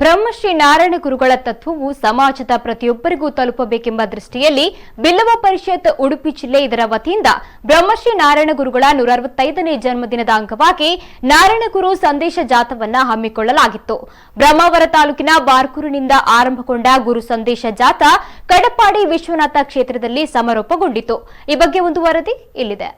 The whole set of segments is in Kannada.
ಬ್ರಹ್ಮಶ್ರೀ ನಾರಾಯಣ ಗುರುಗಳ ತತ್ವವು ಸಮಾಜದ ಪ್ರತಿಯೊಬ್ಬರಿಗೂ ತಲುಪಬೇಕೆಂಬ ದೃಷ್ಟಿಯಲ್ಲಿ ಬಿಲ್ಲವ ಪರಿಷತ್ ಉಡುಪಿ ಜಿಲ್ಲೆ ಇದರ ವತಿಯಿಂದ ಬ್ರಹ್ಮಶ್ರೀ ನಾರಾಯಣ ಗುರುಗಳ ನೂರ ಅರವತ್ತೈದನೇ ಜನ್ಮದಿನದ ಅಂಗವಾಗಿ ನಾರಾಯಣ ಗುರು ಸಂದೇಶ ಜಾಥವನ್ನ ಹಮ್ಮಿಕೊಳ್ಳಲಾಗಿತ್ತು. ಬ್ರಹ್ಮಾವರ ತಾಲೂಕಿನ ಬಾರ್ಕೂರಿನಿಂದ ಆರಂಭಗೊಂಡ ಗುರು ಸಂದೇಶ ಜಾಥಾ ಕಡಪಾಡಿ ವಿಶ್ವನಾಥ ಕ್ಷೇತ್ರದಲ್ಲಿ ಸಮಾರೋಪಗೊಂಡಿತು. ಈ ಬಗ್ಗೆ ಒಂದು ವರದಿ ಇಲ್ಲಿದೆ.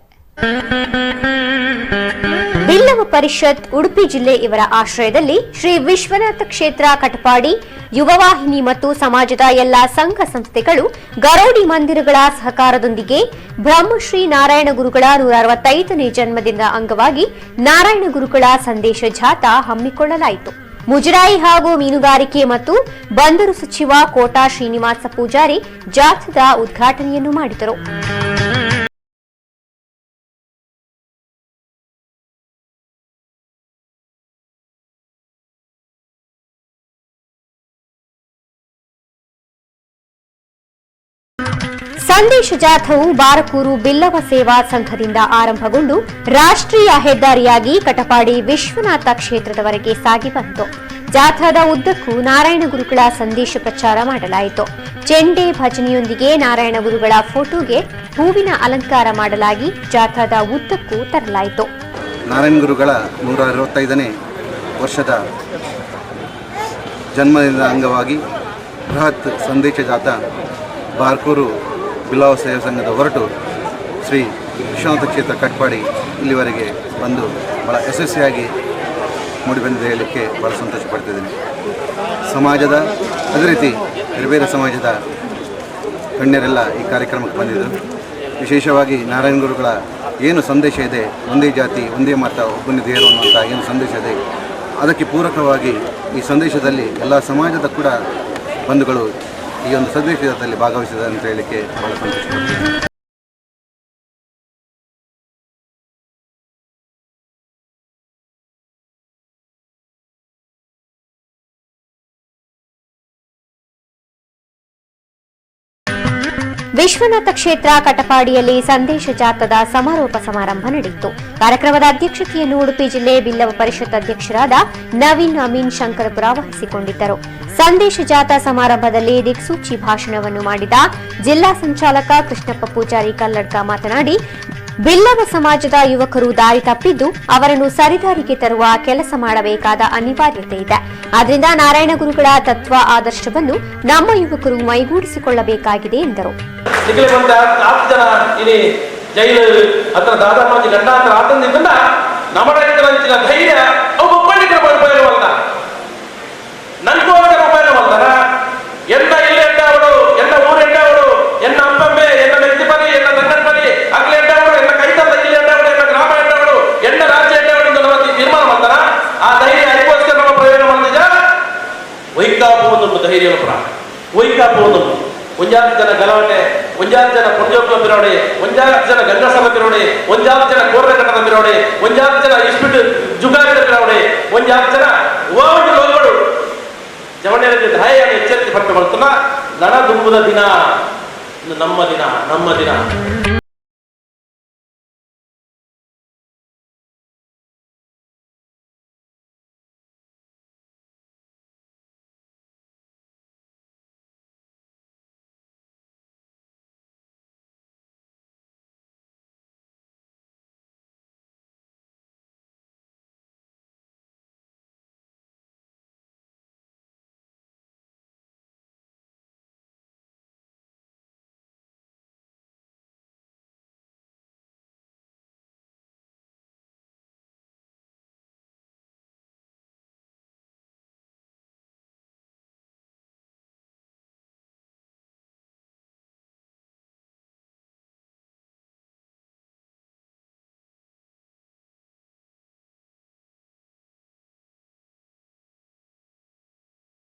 ಬಿಲ್ಲವ ಪರಿಷತ್ ಉಡುಪಿ ಜಿಲ್ಲೆ ಇವರ ಆಶ್ರಯದಲ್ಲಿ ಶ್ರೀ ವಿಶ್ವನಾಥ ಕ್ಷೇತ್ರ ಕಟಪಾಡಿ ಯುವವಾಹಿನಿ ಮತ್ತು ಸಮಾಜದ ಎಲ್ಲಾ ಸಂಘ ಸಂಸ್ಥೆಗಳು ಗರೋಡಿ ಮಂದಿರಗಳ ಸಹಕಾರದೊಂದಿಗೆ ಬ್ರಹ್ಮಶ್ರೀ ನಾರಾಯಣ ಗುರುಗಳ ನೂರ ಅರವತ್ತೈದನೇ ಜನ್ಮದಿನದ ಅಂಗವಾಗಿ ನಾರಾಯಣ ಗುರುಗಳ ಸಂದೇಶ ಜಾಥಾ ಹಮ್ಮಿಕೊಳ್ಳಲಾಯಿತು. ಮುಜರಾಯಿ ಹಾಗೂ ಮೀನುಗಾರಿಕೆ ಮತ್ತು ಬಂದರು ಸಚಿವ ಕೋಟಾ ಶ್ರೀನಿವಾಸ ಪೂಜಾರಿ ಜಾಥಾದ ಉದ್ಘಾಟನೆಯನ್ನು ಮಾಡಿದರು. ಸಂದೇಶ ಜಾಥವು ಬಾರಕೂರು ಬಿಲ್ಲವ ಸೇವಾ ಸಂಘದಿಂದ ಆರಂಭಗೊಂಡು ರಾಷ್ಟ್ರೀಯ ಹೆದ್ದಾರಿಯಾಗಿ ಕಟಪಾಡಿ ವಿಶ್ವನಾಥ ಕ್ಷೇತ್ರದವರೆಗೆ ಸಾಗಿ ಬಂತು. ಜಾಥಾದ ಉದ್ದಕ್ಕೂ ನಾರಾಯಣ ಗುರುಗಳ ಸಂದೇಶ ಪ್ರಚಾರ ಮಾಡಲಾಯಿತು. ಚೆಂಡೆ ಭಜನೆಯೊಂದಿಗೆ ನಾರಾಯಣ ಗುರುಗಳ ಫೋಟೋಗೆ ಹೂವಿನ ಅಲಂಕಾರ ಮಾಡಲಾಗಿ ಜಾಥಾದ ಉದ್ದಕ್ಕೂ ತರಲಾಯಿತು. ನಾರಾಯಣ ಗುರುಗಳ ನೂರ ಅರವತ್ತೈದನೇ ವರ್ಷದ ಜನ್ಮದಿನದ ಅಂಗವಾಗಿ ಬೃಹತ್ ಸಂದೇಶ ಜಾಥಾ ಬಾರ್ಕೂರು ಬಿಲಾವ ಸೇವಾ ಸಂಘದ ಹೊರಟು ಶ್ರೀ ವಿಶ್ವನಾಥ ಕ್ಷೇತ್ರ ಕಟ್ಪಾಡಿ ಇಲ್ಲಿವರೆಗೆ ಬಂದು ಭಾಳ ಯಶಸ್ವಿಯಾಗಿ ಮೂಡಿಬಂದಿದೆ ಹೇಳಲಿಕ್ಕೆ ಭಾಳ ಸಂತೋಷ ಪಡ್ತಿದ್ದೀನಿ. ಸಮಾಜದ, ಅದೇ ರೀತಿ ಬೇರೆ ಬೇರೆ ಸಮಾಜದ ಗಣ್ಯರೆಲ್ಲ ಈ ಕಾರ್ಯಕ್ರಮಕ್ಕೆ ಬಂದಿದ್ದರು. ವಿಶೇಷವಾಗಿ ನಾರಾಯಣ ಗುರುಗಳ ಏನು ಸಂದೇಶ ಇದೆ, ಒಂದೇ ಜಾತಿ, ಒಂದೇ ಮತ, ಒಬ್ಬನೇ ದೇವರು ಅನ್ನುವಂಥ ಏನು ಸಂದೇಶ ಇದೆ, ಅದಕ್ಕೆ ಪೂರಕವಾಗಿ ಈ ಸಂದೇಶದಲ್ಲಿ ಎಲ್ಲ ಸಮಾಜದ ಕೂಡ ಬಂಧುಗಳು ಈ ಒಂದು ಸಂದೇಶದಲ್ಲಿ ಭಾಗವಹಿಸಿದ ಅಂತ ಹೇಳಿಕೆ ಬಹಳ ಸಂತೋಷ ವಿಶ್ವನಾಥ ಕ್ಷೇತ್ರ ಕಟಪಾಡಿಯಲ್ಲಿ ಸಂದೇಶ ಜಾಥಾದ ಸಮಾರೋಪ ಸಮಾರಂಭ ನಡೆಯಿತು. ಕಾರ್ಯಕ್ರಮದ ಅಧ್ಯಕ್ಷತೆಯನ್ನು ಉಡುಪಿ ಜಿಲ್ಲೆ ಬಿಲ್ಲವ ಪರಿಷತ್ ಅಧ್ಯಕ್ಷರಾದ ನವೀನ್ ಅಮೀನ್ ಶಂಕರಪುರ ವಹಿಸಿಕೊಂಡಿದ್ದರು. ಸಂದೇಶ ಜಾಥಾ ಸಮಾರಂಭದಲ್ಲಿ ದಿಕ್ಸೂಚಿ ಭಾಷಣವನ್ನು ಮಾಡಿದ ಜಿಲ್ಲಾ ಸಂಚಾಲಕ ಕೃಷ್ಣಪ್ಪ ಪೂಜಾರಿ ಕಲ್ಲಡ್ಕ ಮಾತನಾಡಿ ಬಿಲ್ಲವ ಸಮಾಜದ ಯುವಕರು ದಾರಿ ತಪ್ಪಿದ್ದು ಅವರನ್ನು ಸರಿದಾರಿಗೆ ತರುವ ಕೆಲಸ ಮಾಡಬೇಕಾದ ಅನಿವಾರ್ಯತೆ ಇದೆ. ಆದ್ರಿಂದ ನಾರಾಯಣ ಗುರುಗಳ ತತ್ವ ಆದರ್ಶವನ್ನು ನಮ್ಮ ಯುವಕರು ಮೈಗೂಡಿಸಿಕೊಳ್ಳಬೇಕಾಗಿದೆ ಎಂದರು. ಜೈಲು ಹತ್ರ ದಾದಾಮಾಜಿ ಗಂಡಾಂತರ ಆತಂದಿಂದ ನಮ್ಮ ರೈತರ ಧೈರ್ಯ ವೈಕಾಪುವನ್ನು ಧೈರ್ಯ ಪ್ರಾಣ ಒಂಜಾರು ಜನ ಗಲಾಟೆ, ಒಂಜಾರು ಜನ ಪುಂಜೋಕ್ಲ ಬಿರೋಡೆ ಒಂಜಾರು ಜನ ಗಂಗಸಭ ಬಿರೋಡಿ ಒಂಜಾರು ಜನ ಕೋರ್ರಘಟ್ಟದ ಬಿರೋಡಿ ಒಂಜಾರು ಜನ ಇಸ್ಪಿಟ್ ಜುಗಾಡಿದ ಬಿರೋಡಿ ಒಂಜಾರು ಜನ ಓಡು ಲೋಗಳು ಜವಣಿಯಲ್ಲಿ ಧಾಯವನ್ನು ಎಚ್ಚರಿಕೆ ಪಟ್ಟು ಬರ್ತಲ್ಲ ನನ ದುಂಬುದ ದಿನ ನಮ್ಮ ದಿನ ನಮ್ಮ ದಿನ.